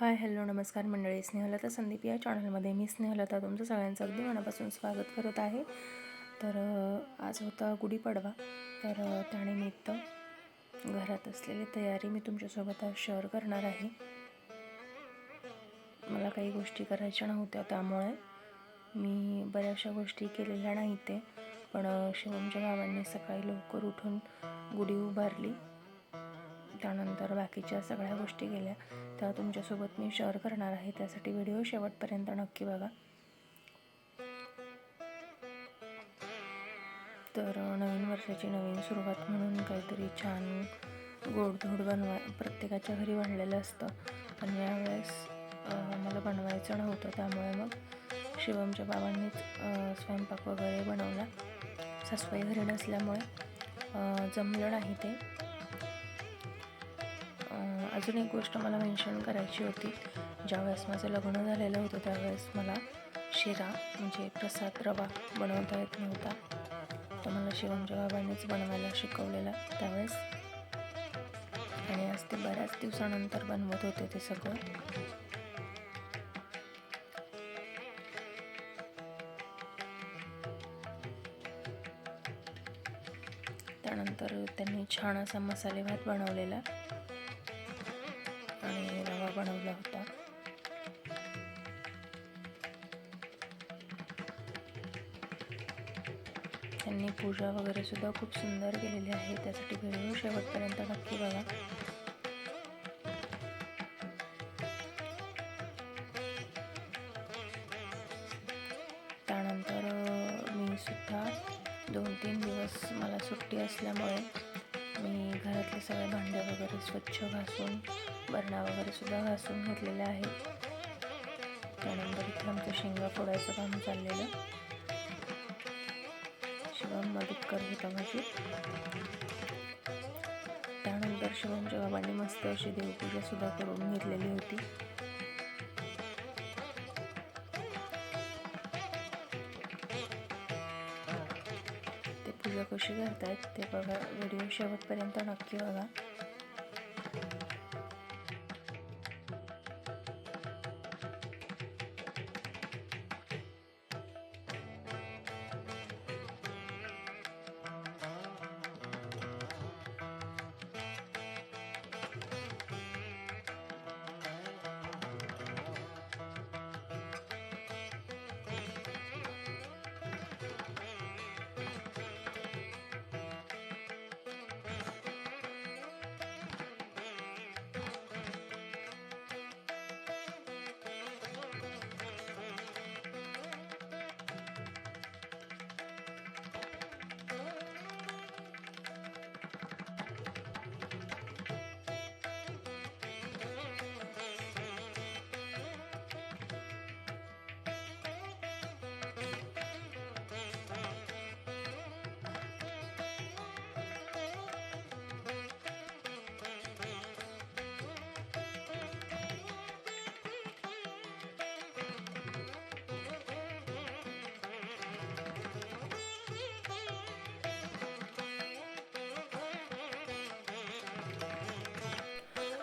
Hi hello नमस्कार मंडळी. स्नेहलता संदीप या चॅनलमध्ये. मी स्नेहलता तुमचं सगळ्यांचं अगदी मनापासून स्वागत करत आहे. तर आज होता गुढीपाडवा. तर त्यानिमित्त घरात असलेली तयारी मी तुमच्यासोबत आज शेअर करणार आहे. मला काही गोष्टी करायच्या नव्हत्या त्यामुळे मी बऱ्याचशा गोष्टी केलेल्या नाही ते. पण शिवमच्या भावांनी सकाळी लवकर उठून गुढी उभारली. त्यानंतर बाकीच्या सगळ्या गोष्टी गेल्या त्या तुमच्यासोबत मी शेअर करणार आहे. त्यासाठी व्हिडिओ शेवटपर्यंत नक्की बघा. तर नवीन वर्षाची नवीन सुरुवात म्हणून काहीतरी छान गोडधोड बनवा प्रत्येकाच्या घरी बनलेलं असतं. पण यावेळेस मला बनवायचं नव्हतं त्यामुळे मग शिवमच्या बाबांनीच स्वयंपाक वगैरे बनवला. सासूबाई घरी नसल्यामुळे जमलं नाही ते. अजून एक गोष्ट मला मेन्शन करायची होती. ज्यावेळेस माझं लग्न झालेलं होतं त्यावेळेस मला शिरा म्हणजे प्रसाद रवा बनवता येत नव्हता. तो मला शिवमच्या बाबांनीच बनवायला शिकवलेला त्यावेळेस. आणि आज ते बऱ्याच दिवसानंतर बनवत होते ते सगळं. त्यानंतर त्यांनी छान असा मसाले भात बनवलेला. रवा होता त्यांनी पूजा वगैरे सुद्धा खूप सुंदर केलेली आहे. त्यासाठी व्हिडिओ शेवटपर्यंत नक्की बघा. त्यानंतर मी सुद्धा दोन तीन दिवस मला सुट्टी असल्यामुळे मी घरातले सगळे भांडे वगैरे स्वच्छ घासून बरणा वगैरे सुद्धा घासून घेतलेले आहेत. त्यानंतर इथे आमचं शेंगा फोडायचं काम चाललेलं. शिवम मदत करत होता माझी त्यानंतर शिवमच्या बाबांनी मस्त अशी देवपूजा सुद्धा करून घेतलेली होती. ते पूजा कशी करतायत ते बघा. व्हिडिओ शेवटपर्यंत नक्की बघा.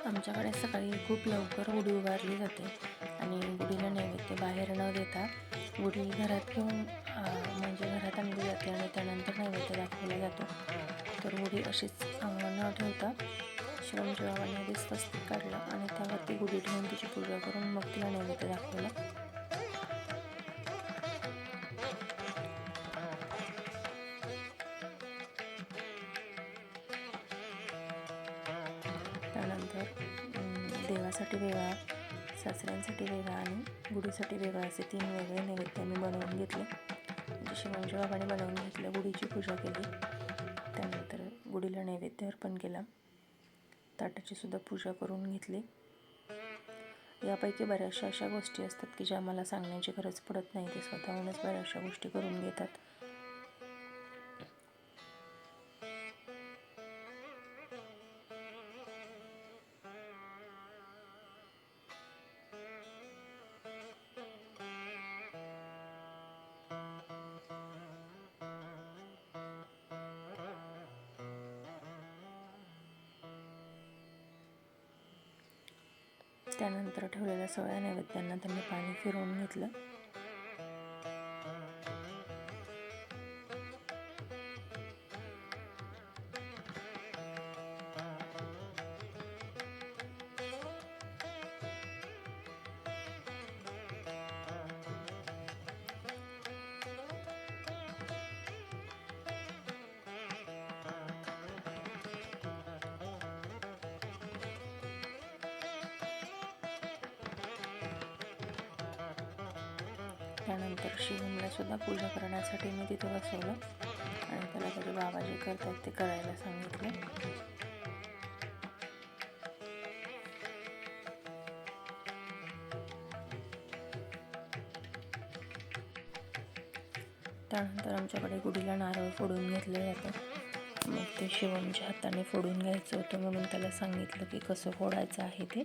आमच्याकडे सकाळी खूप लवकर गुढी उभारली जाते आणि गुढीला नैवेद्य बाहेर न देता गुढी घरात घेऊन म्हणजे घरात आणली जाते आणि त्यानंतर नैवेद्य दाखवला जातो. तर गुढी अशीच न ठेवता शिवमच्या बाबांनी आधी काढलं आणि त्यावरती गुढी ठेवून तिची पूजा करून मग तिला नैवेद्य दाखवलं. त्यानंतर देवासाठी वेगळा सासऱ्यांसाठी वेगळा आणि गुढीसाठी वेगळा असे तीन वेगळे नैवेद्य मी बनवून घेतले. म्हणजे बाबाने बनवून घेतलं गुढीची पूजा केली. त्यानंतर गुढीला नैवेद्य अर्पण केला. ताटाची सुद्धा पूजा करून घेतली. यापैकी बऱ्याचशा अशा गोष्टी असतात की ज्या मला सांगण्याची गरज पडत नाही. ते स्वतःहूनच बऱ्याचशा गोष्टी करून घेतात. त्यानंतर ठेवलेल्या सगळ्या नैवेद्यांना त्यांनी पाणी फिरवून घेतलं. त्यानंतर शिवमला सुद्धा पूजा करण्यासाठी मी तिथे बसवलं. आणि त्याला त्याचे बाबा जे करतात ते करायला सांगितलं. त्यानंतर आमच्याकडे गुढीला नारळ फोडून घेतलं जातं. मग ते शिवमच्या हाताने फोडून घ्यायचं होतं म्हणून त्याला सांगितलं की कसं फोडायचं आहे ते.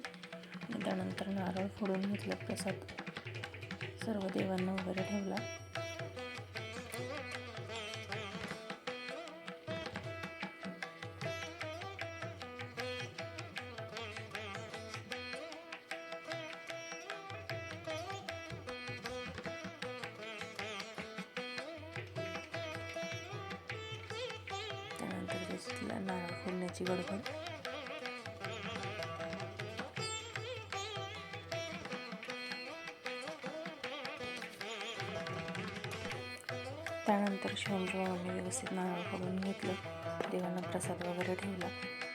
त्यानंतर नारळ फोडून घेतलं प्रसाद. सर्व देवांना वगैरे ठेवला. त्यानंतर तिथला नारळ फोडण्याची गडबड त्यानंतर शिवमच्या व्यवस्थित नारळ फोडून घेतलं. देवांना प्रसाद वगैरे ठेवला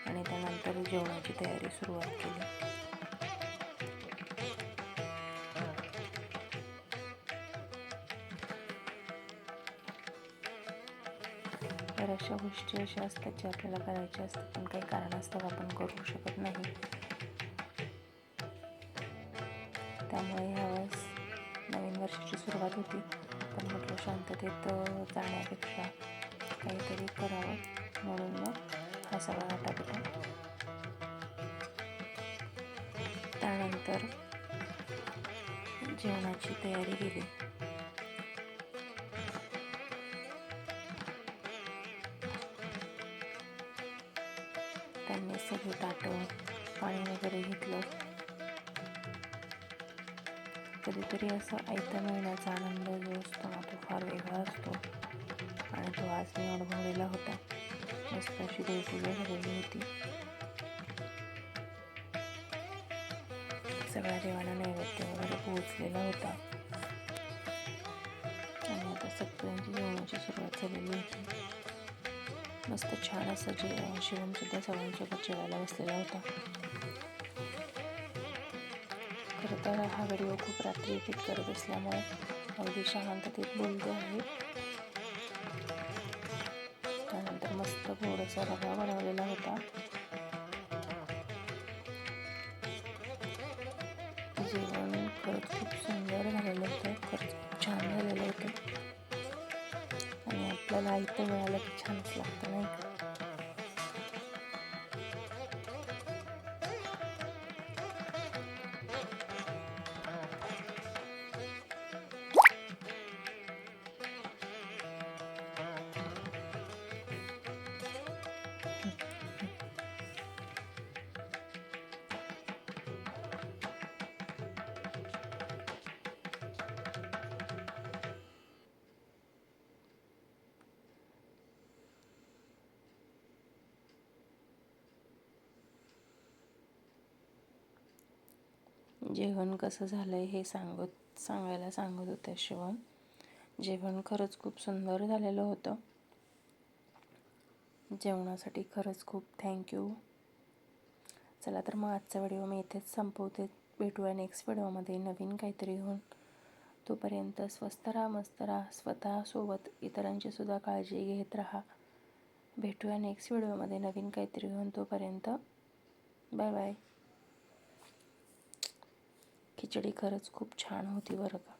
आणि त्यानंतर जेवणाची तयारी सुरुवात केली. बऱ्याचशा गोष्टी अशा असतात ज्या आपल्याला करायच्या असतात पण काही कारणास्तव आपण करू शकत नाही. त्यामुळे ह्यावेळेस नवीन वर्षाची सुरुवात होती. पण म्हटलं शांततेत जाण्यापेक्षा काहीतरी करावं म्हणून मग हा सगळा आटापिटा त्यानंतर जेवणाची तयारी केली. कधीतरी असं आयत्या मिळण्याचा आनंद जो असतो ना तो फार वेगळा असतो. आणि तो आज मी अनुभवलेला होता. मस्त अशी देवपूजा झालेली होती. सगळ्या देवांना नैवेद्य वगैरे पोहोचलेला होता. आणि आता सगळ्यांची जेवणाची सुरुवात झालेली होती. मस्त छान असं जे शिवमसुद्धा सगळ्यांसोबत जेवायला बसलेला होता. करताना हा व्हिडिओ खूप रात्री एडिट करत असल्यामुळे अगदी शांततेत बोलते आहे. त्यानंतर मस्त गोडसा रवा बनवलेला होता. जेवण कसं झालं आहे हे सांगत सांगायला सांगत होत्या शिवम. जेवण खरंच खूप सुंदर झालेलं होतं. जेवणासाठी खरंच खूप थँक्यू चला तर मग आजचा व्हिडिओ मी इथेच संपवते. भेटूया नेक्स्ट व्हिडिओमध्ये नवीन काहीतरी घेऊन. तोपर्यंत स्वस्त राहा मस्त राहा स्वतःसोबत इतरांची सुद्धा काळजी घेत राहा. भेटूया नेक्स्ट व्हिडिओमध्ये नवीन काहीतरी घेऊन तोपर्यंत. बाय बाय खिचडी खरंच खूप छान होती बरं का.